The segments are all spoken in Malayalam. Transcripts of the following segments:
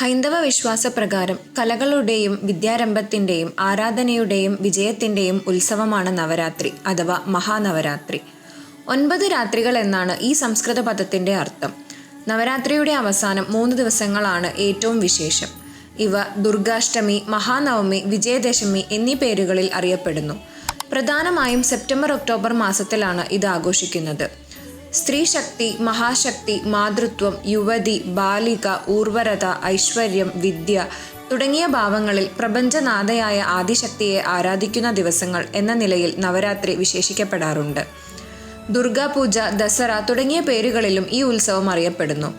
ഹൈന്ദവ വിശ്വാസപ്രകാരം കലകളുടെയും വിദ്യാരംഭത്തിന്റെയും ആരാധനയുടെയും വിജയത്തിന്റെയും ഉത്സവമാണ് നവരാത്രി അഥവാ മഹാനവരാത്രി. ഒൻപത് രാത്രികൾ എന്നാണ് ഈ സംസ്കൃത പദത്തിന്റെ അർത്ഥം. നവരാത്രിയുടെ അവസാനം മൂന്ന് ദിവസങ്ങളാണ് ഏറ്റവും വിശേഷം. ഇവ ദുർഗാഷ്ടമി മഹാനവമി വിജയദശമി എന്നീ പേരുകളിൽ അറിയപ്പെടുന്നു. പ്രധാനമായും സെപ്റ്റംബർ ഒക്ടോബർ മാസത്തിലാണ് ഇത് ആഘോഷിക്കുന്നത്. സ്ത്രീശക്തി മഹാശക്തി മാതൃത്വം യുവതി ബാലിക ഊർവരത ഐശ്വര്യം വിദ്യ തുടങ്ങിയ ഭാവങ്ങളിൽ പ്രപഞ്ചനാഥയായ ആദിശക്തിയെ ആരാധിക്കുന്ന ദിവസങ്ങൾ എന്ന നിലയിൽ നവരാത്രി വിശേഷിക്കപ്പെടാറുണ്ട്. ദുർഗാപൂജ ദസറ തുടങ്ങിയ പേരുകളിലും ഈ ഉത്സവം അറിയപ്പെടുന്നു.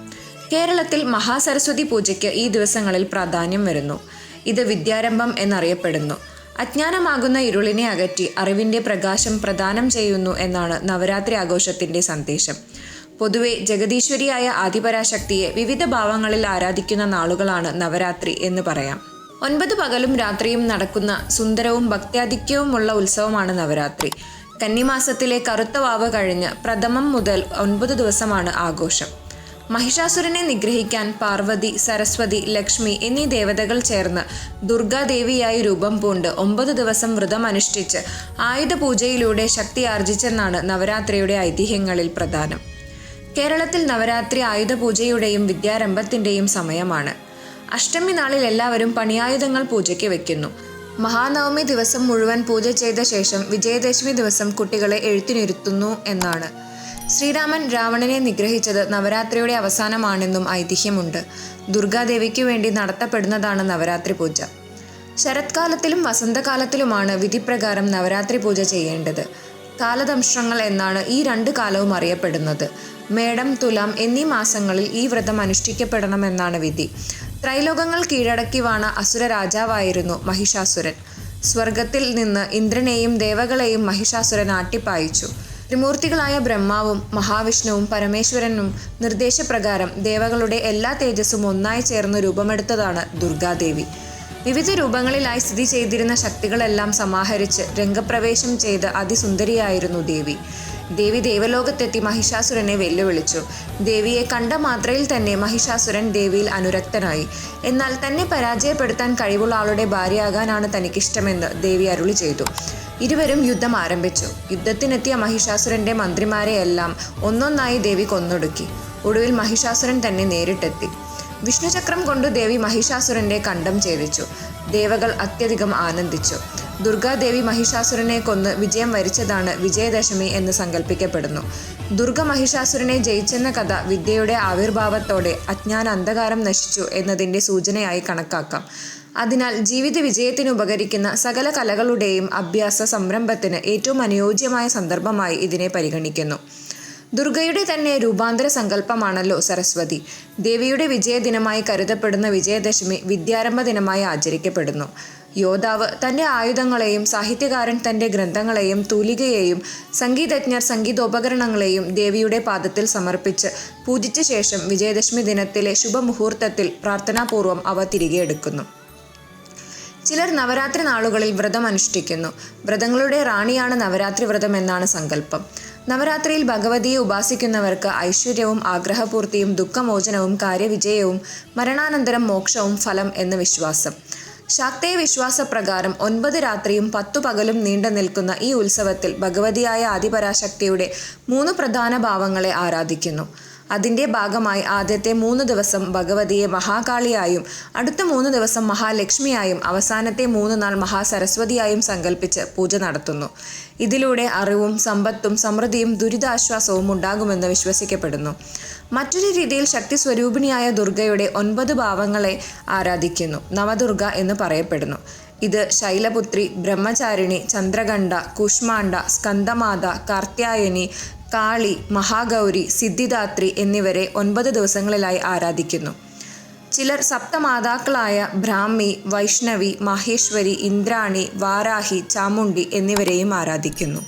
കേരളത്തിൽ മഹാസരസ്വതി പൂജയ്ക്ക് ഈ ദിവസങ്ങളിൽ പ്രാധാന്യം വരുന്നു. ഇത് വിദ്യാരംഭം എന്നറിയപ്പെടുന്നു. അജ്ഞാനമാകുന്ന ഇരുളിനെ അകറ്റി അറിവിന്റെ പ്രകാശം പ്രദാനം ചെയ്യുന്നു എന്നാണ് നവരാത്രി ആഘോഷത്തിന്റെ സന്ദേശം. പൊതുവെ ജഗദീശ്വരിയായ ആദിപരാശക്തിയെ വിവിധ ഭാവങ്ങളിൽ ആരാധിക്കുന്ന നാളുകളാണ് നവരാത്രി എന്ന് പറയാം. ഒൻപത് പകലും രാത്രിയും നടക്കുന്ന സുന്ദരവും ഭക്ത്യാധിക്യവുമുള്ള ഉത്സവമാണ് നവരാത്രി. കന്നിമാസത്തിലെ കറുത്ത വാവ് കഴിഞ്ഞ് പ്രഥമം മുതൽ ഒൻപത് ദിവസമാണ് ആഘോഷം. മഹിഷാസുരനെ നിഗ്രഹിക്കാൻ പാർവതി സരസ്വതി ലക്ഷ്മി എന്നീ ദേവതകൾ ചേർന്ന് ദുർഗാദേവിയായി രൂപം പൂണ്ട് ഒമ്പത് ദിവസം വ്രതം അനുഷ്ഠിച്ച് ആയുധ പൂജയിലൂടെ ശക്തി ആർജിച്ചെന്നാണ് നവരാത്രിയുടെ ഐതിഹ്യങ്ങളിൽ പ്രധാനം. കേരളത്തിൽ നവരാത്രി ആയുധ പൂജയുടെയും വിദ്യാരംഭത്തിന്റെയും സമയമാണ്. അഷ്ടമി നാളിൽ എല്ലാവരും പണിയായുധങ്ങൾ പൂജയ്ക്ക് വയ്ക്കുന്നു മഹാനവമി ദിവസം മുഴുവൻ പൂജ ചെയ്ത ശേഷം വിജയദശമി ദിവസം കുട്ടികളെ എഴുത്തിനിരുത്തുന്നു എന്നാണ്. ശ്രീരാമൻ രാവണനെ നിഗ്രഹിച്ചത് നവരാത്രിയുടെ അവസാനമാണെന്നും ഐതിഹ്യമുണ്ട്. ദുർഗാദേവിക്ക് വേണ്ടി നടത്തപ്പെടുന്നതാണ് നവരാത്രി പൂജ. ശരത്കാലത്തിലും വസന്തകാലത്തിലുമാണ് വിധിപ്രകാരം നവരാത്രി പൂജ ചെയ്യേണ്ടത്. കാലദംശങ്ങൾ എന്നാണ് ഈ രണ്ട് കാലവും അറിയപ്പെടുന്നത്. മേടം തുലാം എന്നീ മാസങ്ങളിൽ ഈ വ്രതം അനുഷ്ഠിക്കപ്പെടണമെന്നാണ് വിധി. ത്രൈലോകങ്ങൾ കീഴടക്കി വാണ അസുര രാജാവായിരുന്നു മഹിഷാസുരൻ. സ്വർഗത്തിൽ നിന്ന് ഇന്ദ്രനെയും ദേവകളെയും മഹിഷാസുരൻ ആട്ടിപ്പായിച്ചു. ത്രിമൂർത്തികളായ ബ്രഹ്മാവും മഹാവിഷ്ണുവും പരമേശ്വരനും നിർദ്ദേശപ്രകാരം ദേവകളുടെ എല്ലാ തേജസ്സും ഒന്നായി ചേർന്ന് രൂപമെടുത്തതാണ് ദുർഗാദേവി. വിവിധ രൂപങ്ങളിലായി സ്ഥിതി ചെയ്തിരുന്ന ശക്തികളെല്ലാം സമാഹരിച്ച് രംഗപ്രവേശം ചെയ്ത അതിസുന്ദരിയായിരുന്നു ദേവി. ദേവി ദേവലോകത്തെത്തി മഹിഷാസുരനെ വെല്ലുവിളിച്ചു. ദേവിയെ കണ്ട മാത്രയിൽ തന്നെ മഹിഷാസുരൻ ദേവിയിൽ അനുരക്തനായി. എന്നാൽ തന്നെ പരാജയപ്പെടുത്താൻ കഴിവുള്ള ആളുടെ ഭാര്യയാകാനാണ് തനിക്കിഷ്ടമെന്ന് ദേവി അരുളി ചെയ്തു. ഇരുവരും യുദ്ധം ആരംഭിച്ചു. യുദ്ധത്തിനെത്തിയ മഹിഷാസുരന്റെ മന്ത്രിമാരെയെല്ലാം ഒന്നൊന്നായി ദേവി കൊന്നൊടുക്കി. ഒടുവിൽ മഹിഷാസുരൻ തന്നെ നേരിട്ടെത്തി. വിഷ്ണുചക്രം കൊണ്ട് ദേവി മഹിഷാസുരന്റെ കണ്ഠം ഛേദിച്ചു. ദേവകൾ അത്യധികം ആനന്ദിച്ചു. ദുർഗാദേവി മഹിഷാസുരനെ കൊന്ന് വിജയം വരിച്ചതാണ് വിജയദശമി എന്ന് സങ്കല്പിക്കപ്പെടുന്നു ദുർഗ മഹിഷാസുരനെ ജയിച്ചെന്ന കഥ വിദ്യയുടെ ആവിർഭാവത്തോടെ അജ്ഞാന അന്ധകാരം നശിച്ചു എന്നതിന്റെ സൂചനയായി കണക്കാക്കാം. അതിനാൽ ജീവിത വിജയത്തിന് ഉപകരിക്കുന്ന സകല കലകളുടെയും അഭ്യാസ സംരംഭത്തിന് ഏറ്റവും അനുയോജ്യമായ സന്ദർഭമായി ഇതിനെ പരിഗണിക്കുന്നു. ദുർഗയുടെ തന്നെ രൂപാന്തര സങ്കല്പമാണല്ലോ സരസ്വതി. ദേവിയുടെ വിജയദിനമായി കരുതപ്പെടുന്ന വിജയദശമി വിദ്യാരംഭ ദിനമായി ആചരിക്കപ്പെടുന്നു. യോദ്ധാവ് തന്റെ ആയുധങ്ങളെയും സാഹിത്യകാരൻ തന്റെ ഗ്രന്ഥങ്ങളെയും തൂലികയെയും സംഗീതജ്ഞർ സംഗീതോപകരണങ്ങളെയും ദേവിയുടെ പാദത്തിൽ സമർപ്പിച്ച് പൂജിച്ച ശേഷം വിജയദശമി ദിനത്തിലെ ശുഭമുഹൂർത്തത്തിൽ പ്രാർത്ഥനാപൂർവം അവ തിരികെ എടുക്കുന്നു. ചിലർ നവരാത്രി നാളുകളിൽ വ്രതം അനുഷ്ഠിക്കുന്നു. വ്രതങ്ങളുടെ റാണിയാണ് നവരാത്രി വ്രതം എന്നാണ് സങ്കല്പം. നവരാത്രിയിൽ ഭഗവതിയെ ഉപാസിക്കുന്നവർക്ക് ഐശ്വര്യവും ആഗ്രഹപൂർത്തിയും ദുഃഖമോചനവും കാര്യവിജയവും മരണാനന്തരം മോക്ഷവും ഫലം എന്ന വിശ്വാസം. ശാക്തേയ വിശ്വാസപ്രകാരം ഒൻപത് രാത്രിയും പത്തു പകലും നീണ്ടു നിൽക്കുന്ന ഈ ഉത്സവത്തിൽ ഭഗവതിയായ ആദിപരാശക്തിയുടെ മൂന്ന് പ്രധാന ഭാവങ്ങളെ ആരാധിക്കുന്നു. അതിന്റെ ഭാഗമായി ആദ്യത്തെ മൂന്ന് ദിവസം ഭഗവതിയെ മഹാകാളിയായും അടുത്ത മൂന്ന് ദിവസം മഹാലക്ഷ്മിയായും അവസാനത്തെ മൂന്ന് നാൾ മഹാസരസ്വതിയായും സങ്കല്പിച്ച് പൂജ നടത്തുന്നു. ഇതിലൂടെ അറിവും സമ്പത്തും സമൃദ്ധിയും ദുരിതാശ്വാസവും ഉണ്ടാകുമെന്ന് വിശ്വസിക്കപ്പെടുന്നു. മറ്റൊരു രീതിയിൽ ശക്തി സ്വരൂപിണിയായ ദുർഗയുടെ ഒൻപത് ഭാവങ്ങളെ ആരാധിക്കുന്നു. നവദുർഗ എന്ന് പറയപ്പെടുന്നു. ഇത് ശൈലപുത്രി ബ്രഹ്മചാരിണി ചന്ദ്രകണ്ഠ കുഷ്മാണ്ഡ സ്കന്ദമാത കാർത്യായനി കാളി മഹാഗൗരി സിദ്ധിദാത്രി എന്നിവരെ ഒൻപത് ദിവസങ്ങളിലായി ആരാധിക്കുന്നു. ചിലർ സപ്തമാതാക്കളായ ബ്രാഹ്മി വൈഷ്ണവി മഹേശ്വരി ഇന്ദ്രാണി വാരാഹി ചാമുണ്ടി എന്നിവരെയും ആരാധിക്കുന്നു.